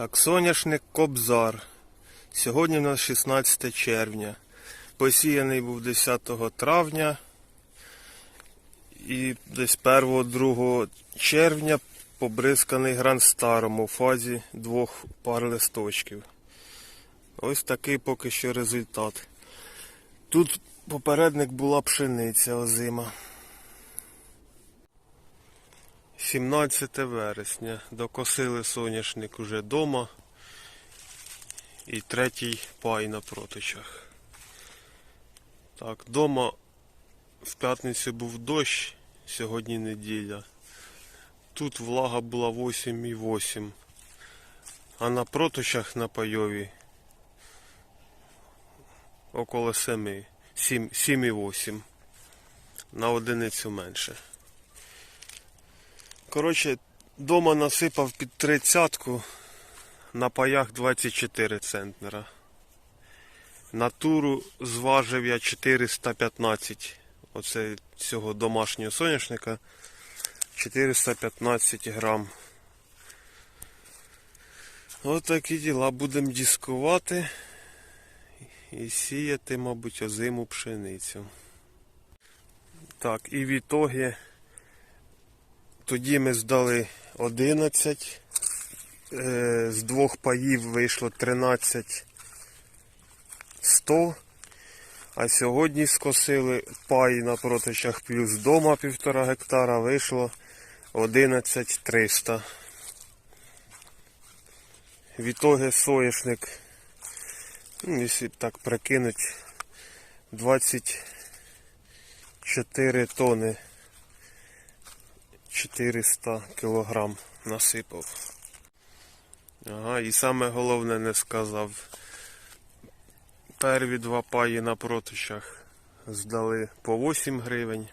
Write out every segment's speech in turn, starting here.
Так, соняшник Кобзар. Сьогодні у нас 16 червня. Посіяний був 10 травня. І десь 1-2 червня побризканий гран старому у фазі двох пар листочків. Ось такий поки що результат. Тут попередник була пшениця озима. 17 вересня. Докосили соняшник уже дома. І третій пай на проточах. Так, дома в п'ятницю був дощ, сьогодні неділя. Тут влага була 8,8. А на проточах на пайові около 7. 7 7,8. На одиницю менше. Коротше, дома насипав під тридцятку, на паях 24 центнера. На туру зважив я 415. Оце цього домашнього соняшника. 415 грам. Ось такі діла. Будемо дискувати і сіяти, мабуть, озиму пшеницю. Так, і в ітогі тоді ми здали 11. Е, З двох паїв вийшло 13 100. А сьогодні скосили пай на протичах плюс дома півтора гектара вийшло 11 300. В соєшник, ну, якщо так прикинуть, 24 тони 400 кілограм насипав. Ага, і саме головне не сказав. Перві два паї на протичах здали по 8 гривень.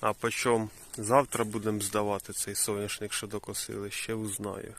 А почом завтра будемо здавати цей соняшник, що докосили, ще узнаю.